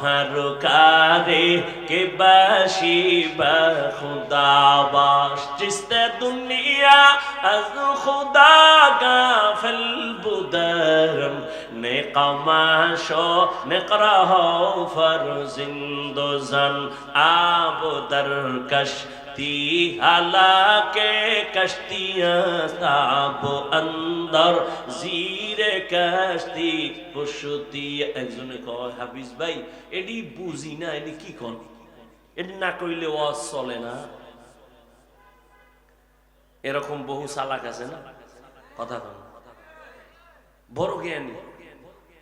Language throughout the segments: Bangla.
তোমার কারে কে বাসি বা খুদা বাস জিস্তে দুনিয়া আজ খুদা গাফল বুদরম নে কমাশো নে করহ ফর জিন্দোজন আবদর কশ کشتی হালাকে কষ্টিয়া সাব অন্দর জিরে কষ্টি পশুতি একজনে কয় হাফিজ ভাই এডি বুঝি না এডি কি কন এডি না কইলে ওয়াজ চলে না এরকম বহু চালাক আছে না কথা কন বড় জ্ঞানী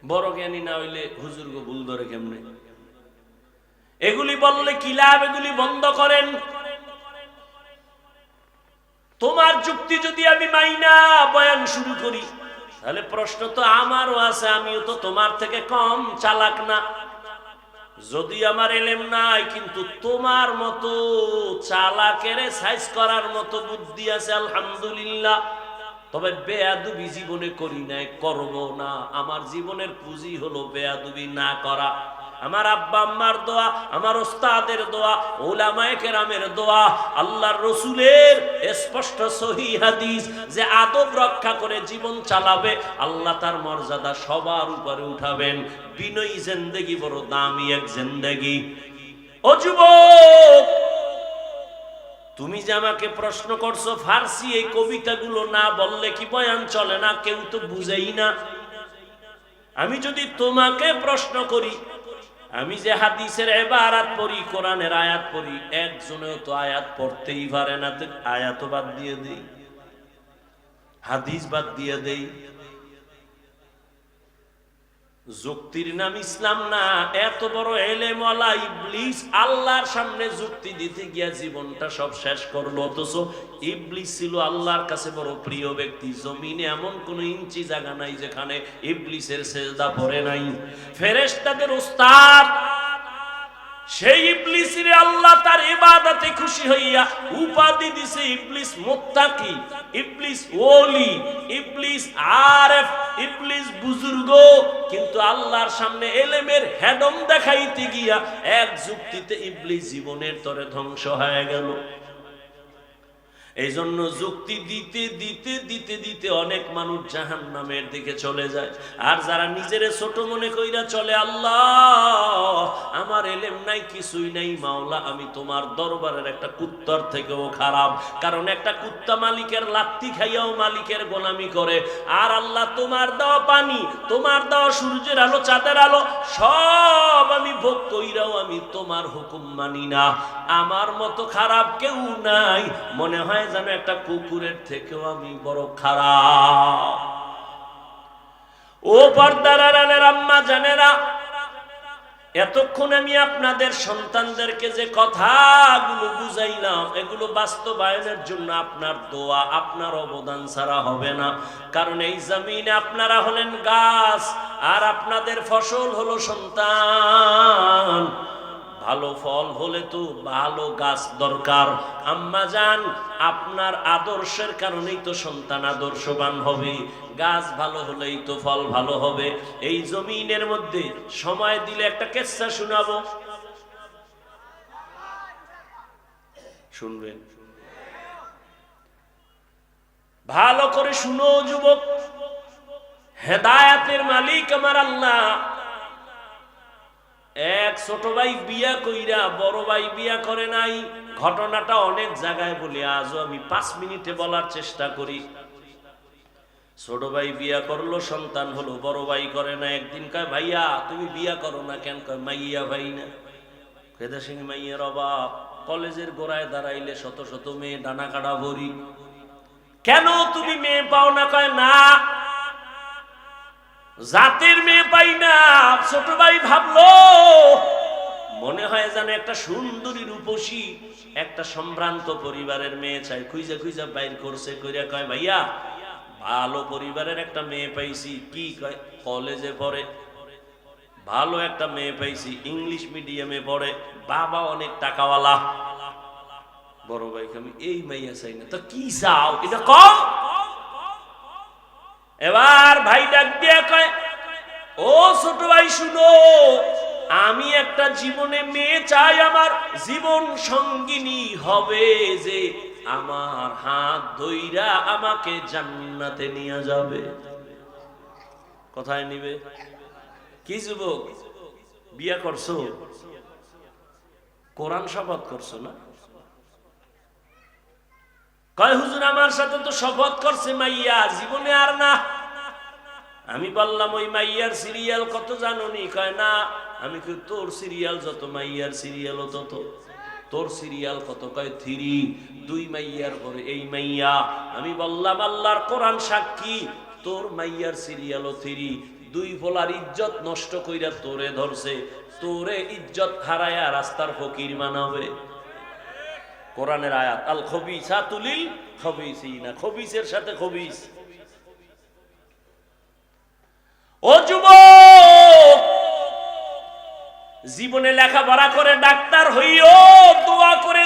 বড় জ্ঞানী না হইলে হুজুর গো ভুল ধরে কেমনে এগুলি বললে কি লাভ এগুলি বন্ধ করেন তোমার যুক্তি যদি আমি মাইনা বয়ান শুরু করি, তাহলে প্রশ্ন তো আমারও আছে, আমিও তো তোমার থেকে কম চালাক না। যদি আমার এলেম নাই, কিন্তু তোমার মতো চালাকের সাইজ করার মতো বুদ্ধি আছে, আলহামদুলিল্লাহ। তবে বেয়াদুবি জীবনে করি নাই, করব না। আমার জীবনের পুঁজি হলো বেয়াদুবি না করা। আমার আব্বা আম্মার দোয়া, আমার ওস্তাদের দোয়া ওলামায়ে কেরামের দোয়া, আল্লাহর রসুলের স্পষ্ট সহি হাদিস যে আদব রক্ষা করে জীবন চালাবে, আল্লাহ তার মর্যাদা সবার উপরে উঠাবেন। বিনয়ী জিন্দেগি বড় দামি এক জিন্দেগি। যুবক, তুমি যে আমাকে প্রশ্ন করছ, ফার্সি এই কবিতাগুলো না বললে কি বয়ান চলে না? কেউ তো বুঝেই না। আমি যদি তোমাকে প্রশ্ন করি আমি যে হাদিসের এবারাত পড়ি, কোরআনের আয়াত পড়ি, একজনেও তো আয়াত পড়তেই পারে না। আয়াত বাদ দিয়ে দেই, হাদিস বাদ দিয়ে দেই। যুক্তির নাম ইসলাম না। এত বড় এলেমওয়ালা ইবলিস আল্লাহর সামনে যুক্তি দিতে গিয়া জীবনটা সব শেষ করল। অথচ ইবলিস ছিল আল্লাহর কাছে বড় প্রিয় ব্যক্তি। জমিনে এমন কোন ইঞ্চি জায়গা নাই যেখানে ইবলিসের সেজদা পড়ে নাই। ফেরেশতাদের উস্তাদ, সেই ইবলিসিরে আল্লাহ তার ইবাদতে খুশি হইয়া উপাধি দিছে ইবলিস মুত্তাকি, ইবলিস ওলি, ইবলিস ইবলিস বুজুর্গ। কিন্তু আল্লাহর সামনে এলেমের হেডম দেখাইতে গিয়া এক যুক্তিতে ইবলিস জীবনের তরে ধ্বংস হয়ে গেল। এই জন্য যুক্তি দিতে দিতে দিতে দিতে অনেক মানুষ জাহান নামের দিকে চলে যায়। আর যারা নিজের ছোট মনে কইরা চলে, আল্লাহ, আমার এলেম নাই, কিছুই নাই, মাওলা, আমি তোমার দরবারের একটা কুত্তর থেকেও খারাপ। কারণ একটা কুত্তা মালিকের লাত্তি খাইয়াও মালিকের গোলামি করে। আর আল্লাহ, তোমার দেওয়া পানি, তোমার দেওয়া সূর্যের আলো, চাঁদের আলো, সব আমি ভোগ কইরাও আমি তোমার হুকুম মানি না। আমার মতো খারাপ কেউ নাই। মনে হয় যেন একটা কুকুরের থেকেও আমি বড় খারাপ। ও পর্দার আড়ালের আম্মা জানেরা, এতক্ষণ আমি আপনাদের সন্তানদেরকে যে কথাগুলো বুঝাইলাম, এগুলো বাস্তবায়নের জন্য আপনার দোয়া, আপনার অবদান ছাড়া হবে না। কারণ এই জমিনে আপনারা হলেন গাছ, আর আপনাদের ফসল হলো সন্তান। ভালো ফল হলে তো ভালো গাছ দরকার। আম্মা যান আপনার আদর্শের কারণেই তো সন্তান আদর্শবান হবে। গাছ ভালো হলেই তো ফল ভালো হবে। এই জমিনের মধ্যে সময় দিলে একটা কেসা শোনাবো? শুনবেন। ভালো করে শুনো, যুবক। হেদায়াতের মালিক আমার আল্লাহ। এক ছোট ভাই বিয়া কইরা, বড় ভাই বিয়া করে নাই। ঘটনাটা অনেক জায়গায় বলি, আজও আমি পাঁচ মিনিটে বলার চেষ্টা করি। ছোট ভাই বিয়া করল, সন্তান হলো, বড় ভাই করে না। একদিন কয়, ভাইয়া, তুমি বিয়া করো না কেন? কয়, মাইয়া ভাই না। কেদা সিং মাইয়ের অভাব। কলেজের গোড়ায় দাঁড়াইলে শত শত মেয়ে ডানা কাটা ভরি। কেন তুমি মেয়ে পাও না? কয়, না জাতের মেয়ে পাই না, ছোট ভাই ভাবলো, মনে হয় যেন একটা সুন্দরী রূপসী, একটা সম্ভ্রান্ত পরিবারের মেয়ে চাই। খুঁজে খুঁজে বাইর করছে, কইরা কয়, ভাইয়া, ভালো পরিবারের একটা মেয়ে পাইছি। কি কয়, কলেজে পড়ে। ভালো একটা মেয়ে পাইছি। ইংলিশ মিডিয়ামে পড়ে। বাবা অনেক টাকাওয়ালা। বড় ভাইকে আমি এই মাইয়া চাই না। তো কি চাও? এটা কম। এবার ভাই ডাক দিয়ে কয়, ও ছোট ভাই, শুনো, আমি একটা জীবনে মেয়ে চাই, আমার জীবন সঙ্গিনী হবে যে আমার হাত ধইরা আমাকে জান্নাতে নিয়ে যাবে। কোথায় নিবে, কি যুবক, বিয়া করছ? কোরআন শপথ করছ না? কয়, হুজুর, আমার সাথে তো শপথ করছে মাইয়া, জীবনে আর না। আমি বললাম, ওই মাইয়ার সিরিয়াল কত জানুনি? কয়, না, আমি কই, তোর সিরিয়াল যত, মাইয়ার সিরিয়ালও তত। তোর সিরিয়াল কত? কয়, থ্রি, দুই মাইয়ার পরে এই মাইয়া। আমি বললাম, আল্লাহর কোরআন সাক্ষী, তোর মাইয়ার সিরিয়ালও থ্রি। দুই ফলার ইজ্জত নষ্ট কইরা তোরে ধরছে, তোরে ইজ্জত হারায়া রাস্তার ফকির মানাবে কোরআনের আয়াত, আল খবিসা তুলিল খবিসিনা, খবিসের সাথে খবিস। ও যুবক, জীবনে লেখাপড়া করে ডাক্তার হইও, দোয়া করে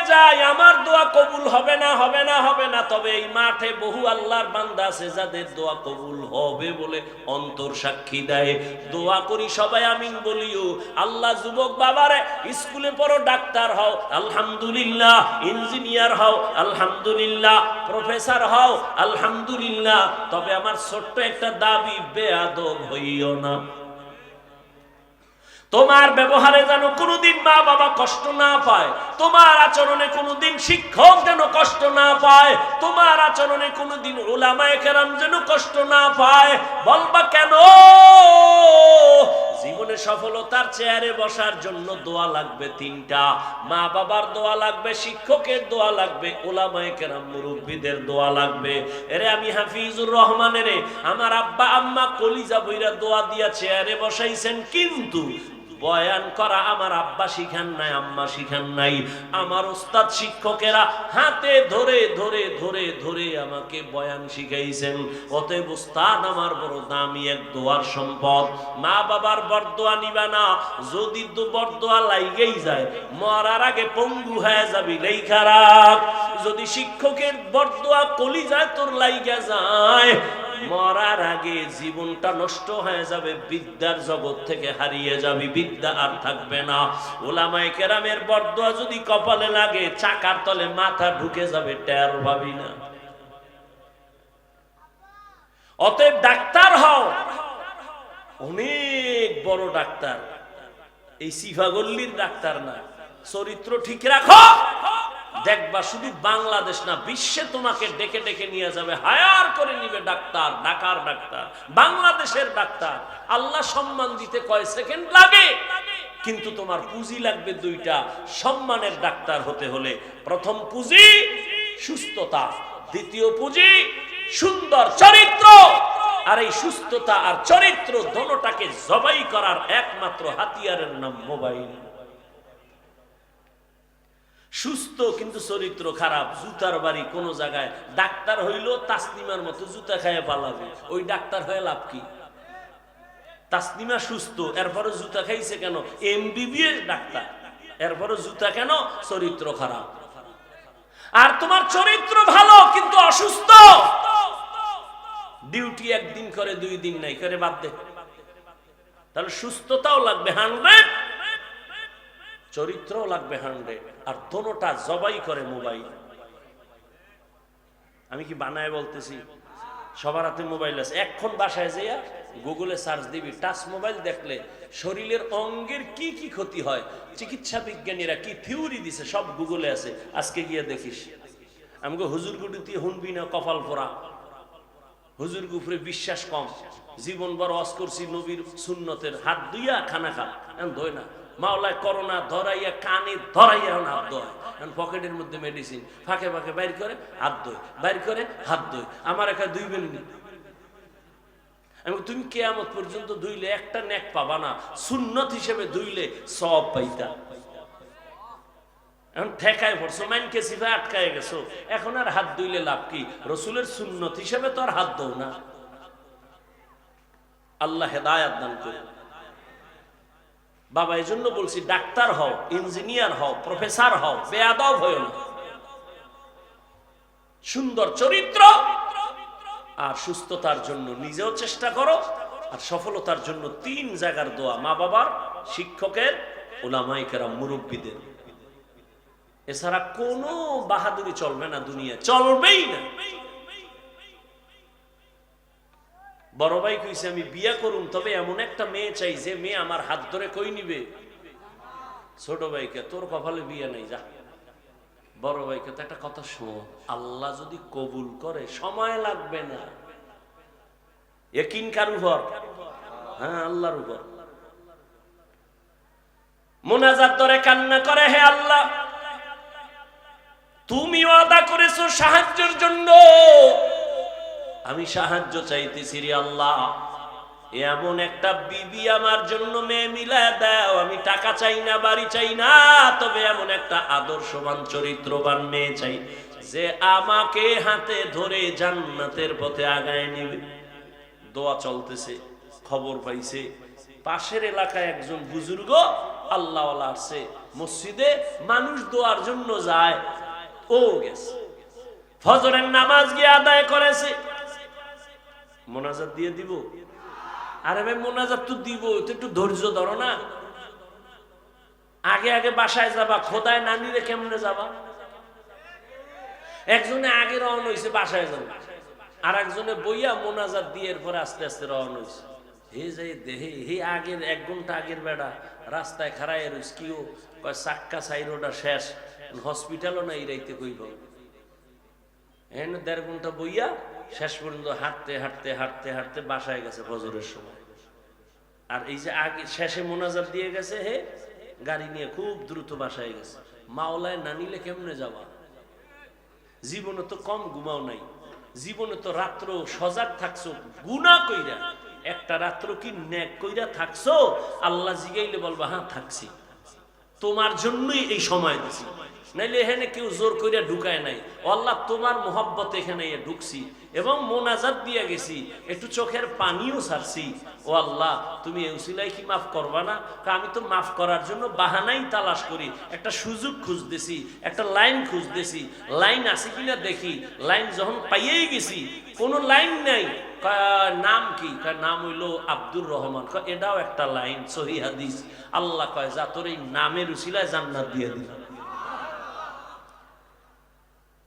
কবুল হবে না হবে না হবে না। তবে এই মাঠে বহু আল্লাহর বান্দা আছে, যাদের দোয়া কবুল হবে বলে অন্তর সাক্ষী দেয়। দোয়া করি সবাই আমিন বলিও। আল্লাহ যুবক বাবারে, স্কুলে পড়ো, ডাক্তার হও, আলহামদুলিল্লাহ। ইঞ্জিনিয়ার হও, আলহামদুলিল্লাহ। প্রফেসর হও, আলহামদুলিল্লাহ। তবে আমার ছোট্ট একটা দাবি, বেয়াদব হইও না। তোমার ব্যবহারে যেন কোনোদিন মা বাবা কষ্ট না পায়, তোমার আচরণে কোনোদিন শিক্ষক যেন কষ্ট না পায়, তোমার আচরণে কোনোদিন ওলামায়ে কেরাম যেন কষ্ট না পায়, বলবা কেন? জীবনে সফলতার চেয়ারে বসার জন্য দোয়া লাগবে তিনটা মা বাবার দোয়া লাগবে, শিক্ষকের দোয়া লাগবে, ওলামায়ে কেরাম, মুরব্বীদের দোয়া লাগবে। এরে আমি হাফিজুর রহমানের আমার আব্বা আম্মা কলিজা বইরা দোয়া দিয়া চেয়ারে বসাইছেন, কিন্তু বয়ান করা আমার আব্বা শিখান নাই, আম্মা শিখান নাই। আমার ওস্তাদ শিক্ষকেরা হাতে ধরে ধরে ধরে ধরে আমাকে বয়ান শিখাইছেন। অতএব ওস্তাদ আমার বড় দামি এক দোয়ার সম্পদ। মা বাবার বরদোয়া নিবা না, যদি তো বরদোয়া লাইগেই যায়, মরার আগে পঙ্গু হয়ে যাবি লেই খারাপ। যদি শিক্ষকের বরদোয়া কলি যায় তোর লাইগা যায় মরার আগে জীবনটা নষ্ট হয়ে যাবে, বিদ্যার জগৎ থেকে হারিয়ে যাবে, বিদ্যা আর থাকবে না। ওলামাই কেরামের বরদোয়া যদি কপালে লাগে, চাকার তলে মাথা ঢুকে যাবে টের ভাবি না। অতএব ডাক্তার হও। অনেক বড় ডাক্তার। এই সিফাগল্লির ডাক্তার না। চরিত্র ঠিক রাখো। দেখবা শুধু বাংলাদেশ না, বিশ্বে তোমাকে ডেকে ডেকে নিয়ে যাবে, হায়ার করে নিবে ডাক্তার, ঢাকার ডাক্তার, বাংলাদেশের ডাক্তার। আল্লাহ সম্মান দিতে কয় সেকেন্ড লাগে, কিন্তু তোমার পুঁজি লাগবে দুইটা। সম্মানের ডাক্তার হতে হলে প্রথম পুঁজি সুস্থতা, দ্বিতীয় পুঁজি সুন্দর চরিত্র। আর এই সুস্থতা আর চরিত্র দোনোটাকে জবাই করার একমাত্র হাতিয়ারের নাম মোবাইল। সুস্থ কিন্তু চরিত্র খারাপ, জুতার বাড়ি কোন জায়গায়। ডাক্তার হইল তাসনিমার মতো জুতা খাইয়ে পালাবে। ওই ডাক্তার হয়ে লাভ কি? তাসনিমা সুস্থ এরপরে জুতা খাইছে কেন? MBBS doctor. এরপরে জুতা কেন? চরিত্র খারাপ। আর তোমার চরিত্র ভালো, কিন্তু অসুস্থ। ডিউটি একদিন করে, দুই দিন নাই, করে বাদ দে। তাহলে সুস্থতাও লাগবে। হান্ড্রেড চরিত্রও লাগবে হান্ড্রেড, আর দোনোটা জবাই করে মোবাইল। আমি কি বানায় বলতেছি? সবার হাতে মোবাইল আছে। এখন বাসায় যেয়া গুগলে সার্চ দিবি, টাচ মোবাইল দেখলে শরীরের অঙ্গের কি কি ক্ষতি হয়, চিকিৎসা বিজ্ঞানীরা কি থিওরি দিছে, সব গুগলে আছে। আজকে গিয়ে দেখিস। আমাকে হুজুর গুডিতে হুনবি না কপাল পরা হুজুর গুফরে বিশ্বাস কম। জীবন বড় অস করছি নবীর সুন্নতের। হাত দুইয়া খানা খা। ধোয় না। মাওলায় করোনা ধরাইয়া, কানে ধরাইয়া এখন হাত ধোয়। এখন পকেটের মধ্যে মেডিসিন ফাঁকে ফাঁকে বাইর করে হাত ধোয়। বাইর করে হাত ধোয়। আমার একা দুই বেননি আমি তুমি কেয়ামত পর্যন্ত ধুইলে একটা নেক পাবা না। সুন্নত হিসেবে ধুইলে সব পাইতা। এখন ঠেকায় পড়ছো, মাইনকে সিফা আটকায় গেছো। এখন আর হাত ধুইলে লাভ কি? রসুলের সুন্নত হিসেবে তো আর হাত দৌ না। আল্লাহ হেদায়াত দান করে বাবা এই জন্য বলছি, ডাক্তার হও, ইঞ্জিনিয়ার হও, প্রফেসর হও, বেয়াদব হও না। সুন্দর চরিত্র আর সুস্থতার জন্য নিজেও চেষ্টা করো, আর সফলতার জন্য তিন জায়গার দোয়া মা বাবার, শিক্ষকের ওলামাইকেরা মুরব্বীদের। এছাড়া কোনো বাহাদুরি চলবে না দুনিয়া, চলবেই না। বড় ভাই কইছে, আমি বিয়া করুম, তবে এমন একটা মেয়ে চাই যে মেয়ে আমার হাত ধরে কই নিবে? ছোট ভাইকে, তোর কপালে বিয়ে নাই, যা। বড় ভাইকে, তো একটা কথা শোন, আল্লাহ যদি কবুল করে, সময় লাগবে না। একিন উপর? হ্যাঁ আল্লাহর উপর। মোনাজাত ধরে কান্না করে, হে আল্লাহ, তুমি ওয়াদা করেছ সাহায্যের জন্য। আমি সাহায্য চাইতেছি রে আল্লাহ। এমন একটা বিবি আমার জন্য মেয়ে মিলায় দাও। আমি টাকা চাই না, বাড়ি চাই না, তবে এমন একটা আদর্শবান, চরিত্রবান মেয়ে চাই, যে আমাকে হাতে ধরে জান্নাতের পথে আগায় নেবে। দোয়া চলতেছে, খবর পাইছে, পাশের এলাকায় একজন বুজুর্গ আল্লাহ আসছে, মসজিদে মানুষ দোয়ার জন্য যায়, ও গেছে। ফজরের নামাজ গিয়ে আদায় করেছে। মোনাজাত দিয়ে দিব? আরে ভাই, মোনাজাত তো দিব একটু ধৈর্য ধরো না। আগে আগে বাসায় যাবা, খোদায় নানিরে কেমনে যাবা? একজনে আগে রওনা হয়েছে বাসায় যাবা। আর একজনে বইয়া মোনাজাত দিয়ে এরপরে আস্তে আস্তে রওনা হয়েছে হে যে দেহে হে আগের, এক ঘণ্টা আগের বেড়া, রাস্তায় খারায় রইস কিও কয়, চাক্কা সাইরোটা শেষ, হসপিটালও নাই রাইতে কইব এনে দেড় ঘণ্টা বইয়া শেষ পর্যন্ত হাঁটতে হাঁটতে হাঁটতে হাঁটতে বাসায় গেছে ফজরের সময়। আর এই যে আগে শেষে মোনাজাত দিয়ে গেছে হে, গাড়ি নিয়ে খুব দ্রুত বাসায় গেছে। মাওলায় না নিলে কেমনে যাওয়া জীবনে তো কম ঘুমাও নাই। জীবনে তো রাত্র সজাগ থাকছো গুনা কইরা। একটা রাত্র কি ন্যাক কইরা থাকছো? আল্লাহ জিগাইলে বলবা হ্যাঁ থাকছি। তোমার জন্যই এই সময় দিছি। নাইলে এখানে কেউ জোর কইরা ঢুকায় নাই। আল্লাহ তোমার এখানে ঢুকছি এবং মোনাজাত দিয়ে গেছি, একটু চোখের পানিও ছাড়ছি। ও আল্লাহ, তুমি কি মাফ করবা না? আমি তো মাফ করার জন্য বাহানাই তালাশ করি। একটা সুযোগ খুঁজতেছি, একটা লাইন খুঁজতেছি। লাইন আছে কিনা দেখি। লাইন যখন পাইয়েই গেছি, কোনো লাইন নাই। নাম কি? নাম হইল আব্দুর রহমান। এটাও একটা লাইন, সহি হাদিস। আল্লাহ কয়, যা তোর এই নামের উসিলায় জান্নাত দিয়ে দিল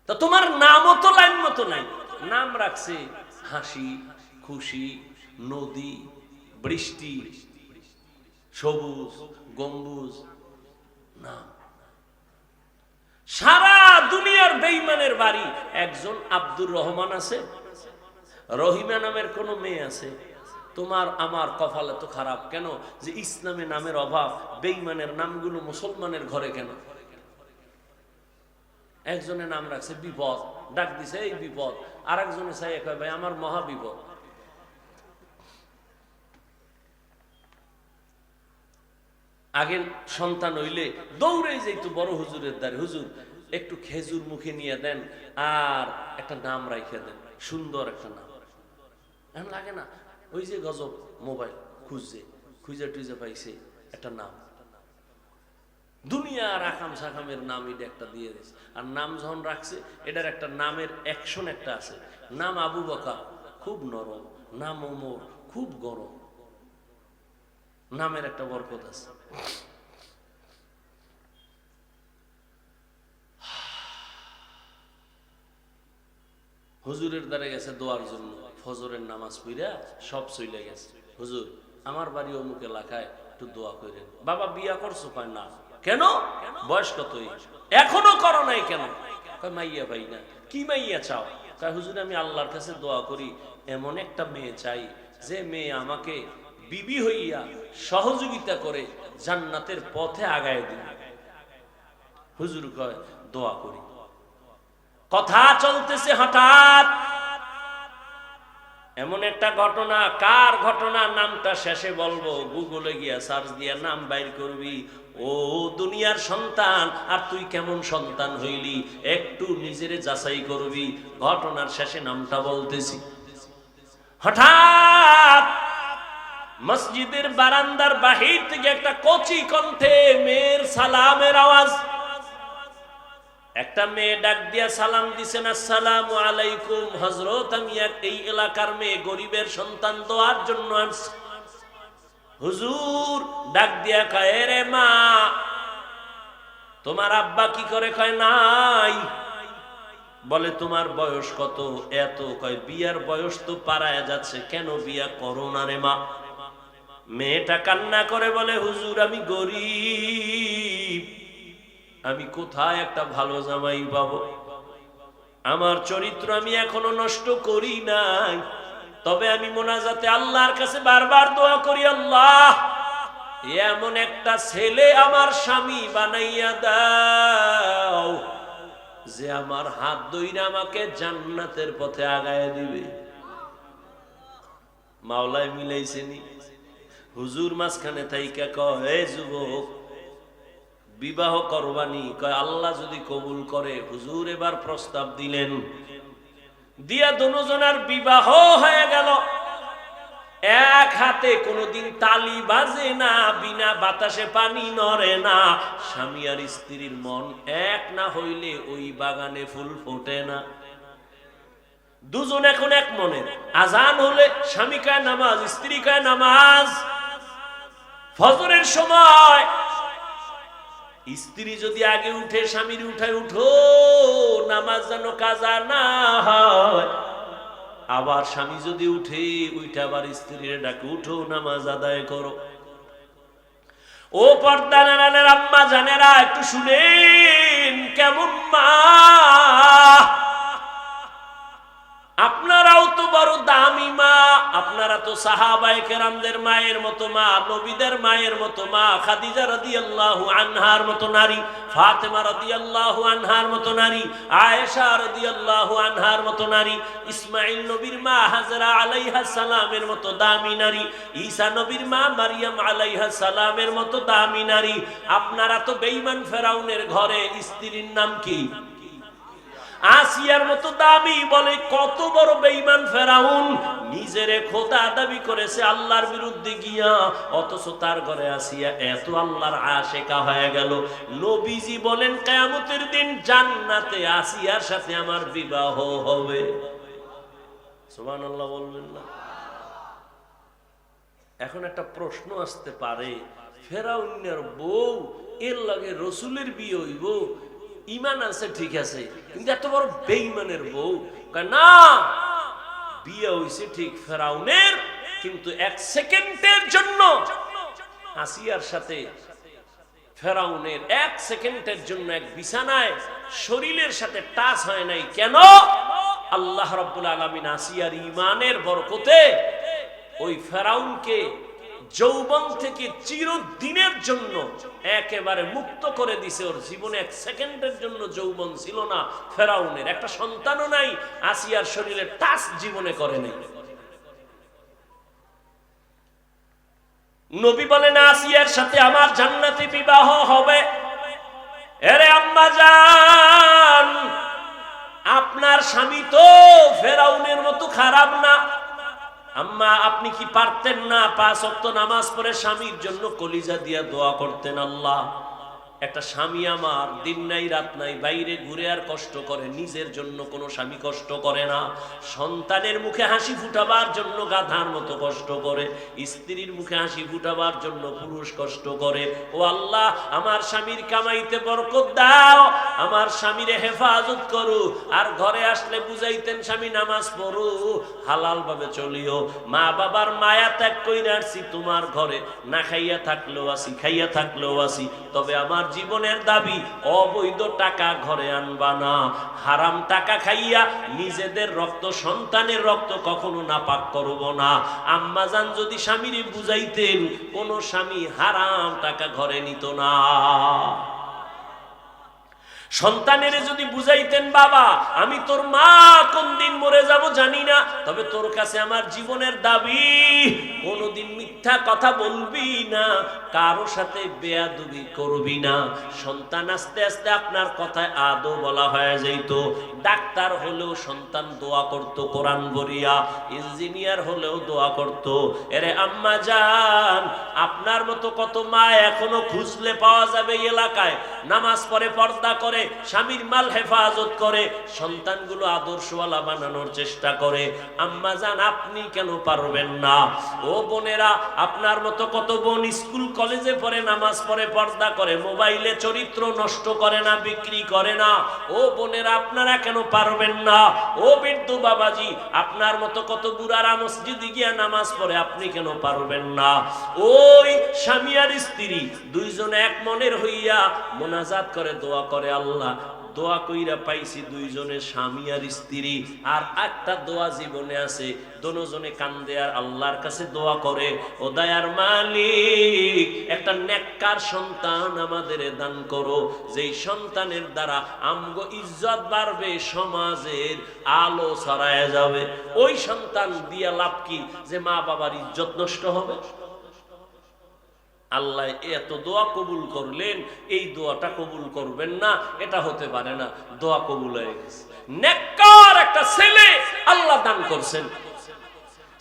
তা তোমার নামও তো লাইন মতো নাই। নাম রাখছে হাসি, খুশি, নদী, বৃষ্টি, সবুজ, গম্বুজ, নাম। সারা দুনিয়ার বেইমানের বাড়ি একজন আব্দুর রহমান আছে, রহিমা নামের কোন মেয়ে আছে। তোমার আমার কপালে তো খারাপ কেন যে ইসলামে নামের অভাব, বেইমানের নামগুলো মুসলমানের ঘরে কেন? একজনের নাম রাখছে বিপদ। ডাক দিছে, এই বিপদ। আর একজনে চাই কয়, ভাই, আমার মহা বিপদ। আগে সন্তান হইলে দৌড়ে যাইতো বড় হুজুরের দ্বারে, হুজুর, একটু খেজুর মুখে নিয়ে দেন আর একটা নাম রাইখে দেন। সুন্দর একটা নাম। এখন লাগে না, ওই যে গজব মোবাইল খুঁজছে খুঁজে টুজে পাইছে একটা নাম। দুনিয়ার আকাম সাকামের নাম এটা একটা দিয়ে দিয়েছে আর নাম যখন রাখছে, এটার একটা নামের অ্যাকশন একটা আছে। নাম আবু বকা খুব নরম। নাম ওমর, খুব গরম। নামের একটা বরকত আছে। হুজুরের দ্বারা গেছে দোয়ার জন্য। ফজরের নামাজ পইরা সব চইলে গেছে। হুজুর, আমার বাড়ি অমুক এলাকায় একটু দোয়া করেন বাবা, বিয়া করছ? কয়, না। কেন? বয়স কতই? এখনও করো নাই কেন? মাইয়া ভাই না। কি মাইয়া চাও? কয়, হুজুর, আমি আল্লাহর কাছে দোয়া করি, এমন একটা মেয়ে চাই, যে মেয়ে আমাকে বিবি হইয়া সহযোগিতা করে জান্নাতের পথে আগায় দিবে। হুজুর কয়, দোয়া করি। কথা চলতেছে হঠাৎ। এমন একটা ঘটনা, কার ঘটনা, নামটা শেষে বলব, গুগলে গিয়া সার্চ দিয়া নাম বাইর করবি। ও দুনিয়ার সন্তান, আর তুই কেমন সন্তান হইলি? একটু নিজেরে যাচাই করবি। ঘটনার শেষে নামটা বলতেছি। হঠাৎ মসজিদের বারান্দার বাহির থেকে একটা কচি কণ্ঠে মেয়ের সালামের আওয়াজ একটা মেয়ে ডাক দিয়া সালাম দিছেন আসসালামু আলাইকুম হজরত আমি এই এলাকার মেয়ে গরিবের সন্তান দোয়ার জন্য আসছি হুজুর ডাক দিয়া কয় রে মা, তোমার আব্বা কি করে কয়, নাই। বলে, তোমার বয়স কত? এত কয়, বিয়ার বয়স তো পারায় যাচ্ছে, কেন বিয়া করো না রে মা? মেয়েটা কান্না করে বলে, হুজুর আমি গরিব। আমি কোথায় একটা ভালো জামাই পাবো? আমার চরিত্র আমি এখনও নষ্ট করি নাই। তবে আমি মোনাজাতে আল্লাহর কাছে বারবার দোয়া করি, আল্লাহ, এমন একটা ছেলে আমার স্বামী বানাইয়া দাও যে আমার হাত ধইরা আমাকে জান্নাতের পথে আগায় দিবে। মাওলায় মিলাইছেনি হুজুর মাঝখানে থাইকা কয় যুবক বিবাহ করবানি। কয়, আল্লাহ যদি কবুল করে, হুজুর এবার প্রস্তাব দিলেন। দিয়া দুজনের বিবাহ হয়ে গেল। এক হাতে কোনোদিন তালি বাজে না, বিনা বাতাসে পানি নড়ে না। স্বামী আর স্ত্রীর মন এক না হইলে ওই বাগানে ফুল ফোটে না। দুজন এখন এক মনে। আজান হলে স্বামী কায় নামাজ, স্ত্রী কায় নামাজ। ফজরের সময় স্ত্রী যদি আগে উঠে, স্বামীর উঠায়, উঠো, নামাজ যেন কাজা না হয়। আবার স্বামী যদি উঠে উঠে আবার স্ত্রীর ডাকে, উঠো, নামাজ আদায় করো। ও পর্দা নারায়ণের আম্মা জানেরা, একটু শুনেন, কেমন মা? আপনারাও তো বড় দামি মা, আপনারা তো সাহাবায়ে কেরামদের মায়ের মতো মা, নবীদের মায়ের মতো মা, খাদিজা আল্লাহ আনহার মতো নারী, ফাতেমা রাদিয়াল্লাহু আনহার মতো নারী, আয়েশা রাদিয়াল্লাহু আনহার মতো নারী ইসমাইল নবীর মা হাজরা আলাইহা সালামের মতো দামি নারী, ঈসা নবীর মা মারিয়াম আলাইহা সালামের মতো দামি নারী। আপনারা তো বেঈমান ফেরাউনের ঘরে স্ত্রীর নাম কি? আসিয়ার মতো দামি বলে কত বড় বেঈমান ফেরাউন নিজেরে খোদা দাবি করেছে আল্লাহর বিরুদ্ধে গিয়া, অথচ তার ঘরে আসিয়া এত আল্লাহর আশেকা হয়ে গেল। নবীজি বলেন, কেয়ামতের দিন জান্নাতে আসিয়ার সাথে আমার বিবাহ হবে। সুবহানাল্লাহ বলবেন না। এখন একটা প্রশ্ন আসতে পারে, ফেরাউনের বউ, এর লাগে রসুলের বিয়ে হইব ইমান আছে ঠিক আছে। কিন্তু এত বড় বেইমানের বউ। না, বিয়ে হইছে ঠিক ফেরাউনের, কিন্তু এক সেকেন্ডের জন্য আসিয়ার সাথে ফেরাউনের, এক সেকেন্ডের জন্য এক বিছানায় শরীরের সাথে টাচ হয় নাই। কেন? আল্লাহ রাব্বুল আলামিন আসিয়ার ইমানের বরকতে ওই ফেরাউনকে যৌবন থেকে চিরদিনের জন্য একেবারে মুক্ত করে দিছে ওর জীবনে। এক সেকেন্ডের জন্য যৌবন ছিল না ফেরাউনের। একটা সন্তানও নাই, আসিয়ার শরীরে টাচ জীবনে করে নাই। নবী বলেন, আসিয়ার সাথে আমার জান্নাতি বিবাহ হবে। এরে আম্মা জান, আপনার স্বামী তো ফেরাউনের মতো খারাপ না। আম্মা, আপনি কি পারতেন না? পাঁচ অক্ত নামাজ পড়ে স্বামীর জন্য কলিজা দিয়া দোয়া করতেন আল্লাহ। একটা স্বামী আমার, দিন নাই, রাত নাই, বাইরে ঘুরে আর কষ্ট করে, নিজের জন্য কোনো স্বামী কষ্ট করে না। সন্তানের মুখে হাসি ফুটাবার জন্য গাধার মতো কষ্ট করে, স্ত্রীর মুখে হাসি ফুটাবার জন্য পুরুষ কষ্ট করে। ও আল্লাহ, আমার স্বামীর কামাইতে বরকত দাও, আমার স্বামীরে হেফাজত করো, আর ঘরে আসলে বুঝাইতেন, স্বামী, নামাজ পড়ো হালাল ভাবে চলিও। মা বাবার মায়া ত্যাগ কইরা আসছি, তোমার ঘরে না খাইয়া থাকলেও আসি, খাইয়া থাকলেও আসি, তবে আমার জীবনের দাবি, অবৈধ টাকা ঘরে আনবা না। হারাম টাকা খাইয়া নিজেদের রক্ত, সন্তানের রক্ত কখনো নাপাক করব না। আম্মাজান যদি স্বামীরে বুঝাইতেন, কোন স্বামী হারাম টাকা ঘরে নিত না। সন্তানের যদি বুঝাইতেন, বাবা, আমি তোর মা কোন দিন মরে যাব জানি না, তবে তোর কাছে আমার জীবনের দাবি, কোনোদিন মিথ্যা কথা বলবি না, কারও সাথে বেয়াদবি করবি না। সন্তান আস্তে আস্তে আপনার কথায় আদৌ বলা হয়ে যাইত। ডাক্তার হলেও সন্তান দোয়া করত, কোরআন বরিয়া, ইঞ্জিনিয়ার হলেও দোয়া করত। এরে আম্মা যান আপনার মতো কত মা এখনও খুঁজলে পাওয়া যাবে এলাকায়? নামাজ পড়ে, পর্দা করে, স্বামীর মাল হেফাজত করে, সন্তানগুলো আদর্শওয়ালা বানানোর চেষ্টা করে। আম্মা জান, আপনি কেন পারবেন না? ও বোনেরা, আপনার মতো কত বোন স্কুল, কলেজে পড়ে, নামাজ পড়ে, পর্দা করে, মোবাইলে চরিত্র নষ্ট করে না, বিক্রি করে না? ও বোনেরা, আপনারা কেন পারবেন না? ও বৃদ্ধ বাবাজি, আপনার মতো কত বুড়ারা মসজিদে গিয়া নামাজ পড়ে, আপনি কেন পারবেন না? ওই স্বামী আর স্ত্রী, দুইজন এক মনের হইয়া মোনাজাত করে, দোয়া করে আল্লাহ। দোয়া কইরা পাইছি দুইজনের স্বামী আর স্ত্রী। আর একটা দোয়া জীবনে আছে, দোনোজনে কান্দে আর আল্লাহর কাছে দোয়া করে। ও দয়ার মালিক, একটা নেককার সন্তান আমাদের দান করো। যেই সন্তানের দ্বারা আমগো ইজ্জত বাড়বে, সমাজের আলো ছড়ায় যাবে। ওই সন্তান দিয়া লাভ কি? যে মা বাবার ইজ্জত নষ্ট হবে? আল্লাহ এত দোয়া কবুল করলেন, এই দোয়াটা কবুল করবেন না, এটা হতে পারে না, দোয়া কবুল হয়ে গেছে। একটা ছেলে আল্লাহ দান করছেন।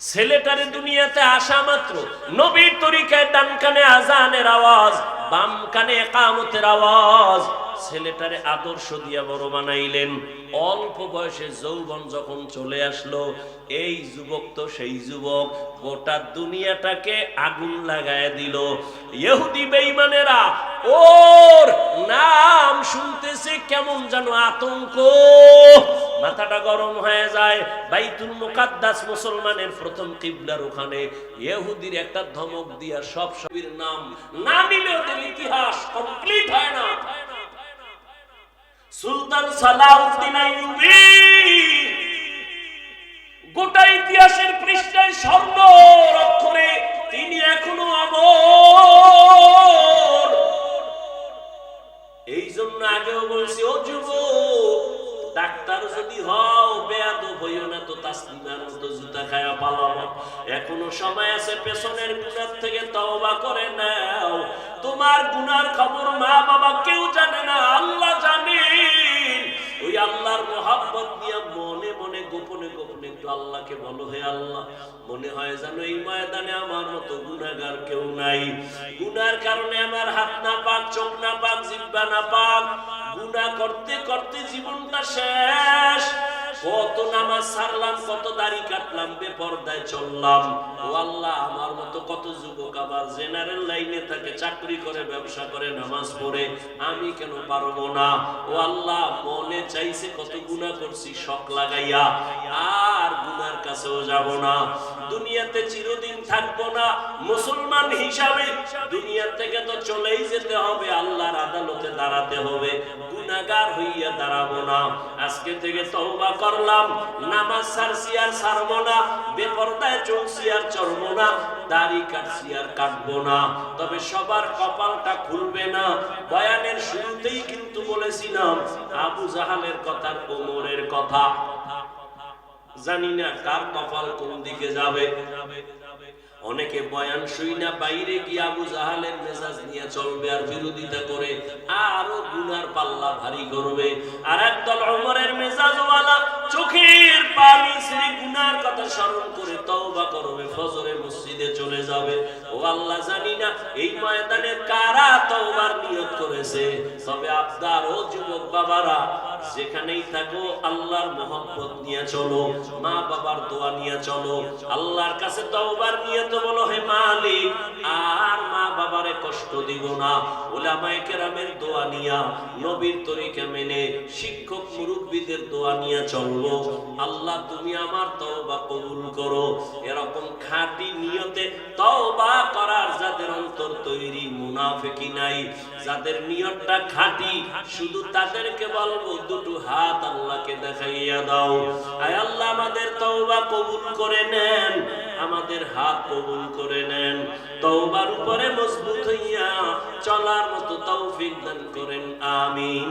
ছেলেটারে দুনিয়াতে আসা মাত্র, নবীর তরিকায় ডান কানে আজানের আওয়াজ বাম কানে কামতের আওয়াজ ছেলেটারে আদর্শ দিয়া বড় বানাইলেন। অল্প বয়সে যৌবন যখন চলে আসলো, এই যুবক তো সেই যুবক, গোটা দুনিয়াটাকে আগুন লাগায় দিল। ইহুদি বেঈমানেরা, ওর নাম শুনতেছে কেমন যেন আতঙ্ক। মাথাটা গরম হয়ে যায়। বাইতুল মুকাদ্দাস মুসলমানের প্রথম কিবলার ওখানে ইহুদির একটা ধমক দিয়া সব সবির নাম না নিলে ওদের ইতিহাস কমপ্লিট হয় না। সুলতান সালাউদ্দিন আইয়ুবী। গোটা ইতিহাসের পৃষ্ঠায় স্বর্ণ অক্ষরে তিনি এখনও অমর। এই জন্য আগেও বলছি, ও যুব ডাক্তার যদি হও বেয়াদ হইও না তো তাসলিমার মতো জুতা খায়া পালাও। এখনও সময় আছে, পেছনের গুণার থেকে তওবা করে নাও। তোমার গুনার খবর মা বাবা আল্লাহকে বলো হে আল্লাহ, মনে হয় যেন এই ময়দানে আমার মতো গুনাগার কেউ নাই। গুনার কারণে আমার হাত না পাক, চোখ না পাক, জিব্বা না পাক। গুণা করতে করতে জীবনটা শেষ। কত নামাজ সারলাম, কত দাড়ি কাটলাম, বেপর্দায় চললাম। ও আল্লাহ আমার মতো কত যুবক আবার জেনারেল লাইনে থাকে, চাকরি করে, ব্যবসা করে, নামাজ পড়ে, আমি কেন পারব না? ও আল্লাহ মনে চাইছে কত গুণা করছি, শখ লাগাইয়া, আর গুনার কাছেও যাব না। দুনিয়াতে চিরদিন থাকব না। মুসলমান হিসাবে দুনিয়া থেকে তো চলেই যেতে হবে, আল্লাহর আদালতে দাঁড়াতে হবে। হইয়া দাঁড়াবো না। আজকে থেকে করলাম, নামাজ আর না চলছি আর চলবো না, দাড়ি কাটছি আর কাটবো না। তবে সবার কপালটা খুলবে না। বয়ানের শুরুতেই কিন্তু বলেছিলাম, আবু জাহালের কথা, ওমরের কথা। জানি না কার কপাল কোন দিকে যাবে। অনেকে বয়ান শুই না, বাইরে গিয়ে আবু জাহালের মেজাজ নিয়ে চলবে আর বিরোধিতা করে আরও গুনার পাল্লা ভারী করবে। আর একদল অমরের মেজাজওয়ালা চোখের পানি শ্রী গুনার কথা স্মরণ করে তওবা করবে, ফজরে মসজিদে চলে যাবে। ও আল্লাহ, জানি না এই ময়দানে কারা তওবার নিয়ত করেছে। তবে আবদার, ও যুবক বাবারা, যেখানেই থাকো, আল্লাহর মোহাম্মত নিয়ে চলো মা বাবার দোয়া নিয়ে চলো, আল্লাহর কাছে তওবার নিয়ত বলো, হে মালিক, আর মা বাবারে কষ্ট দিব না। ওলামায়ে কেরামের দোয়া নিয়া, নবীর তরিকা মেনে শিক্ষক, মুরব্বীদের দোয়া নিয়ে চলবো। আল্লাহ, তুমি আমার তওবা কবুল করো। এরকম খাঁটি নিয়তে তওবা করার যাদের অন্তর তৈরি মুনাফিকি নাই। যাদের নিয়তটা খাঁটি, শুধু তাদেরকে বলব, দুটো হাত আল্লাহকে দেখাইয়া দাও। আয় আল্লাহ, আমাদের তওবা কবুল করে নেন। আমাদের হাত কবুল করে নেন। তওবার উপরে মজবুত হইয়া চলার মতো তৌফিক দান করেন, আমিন।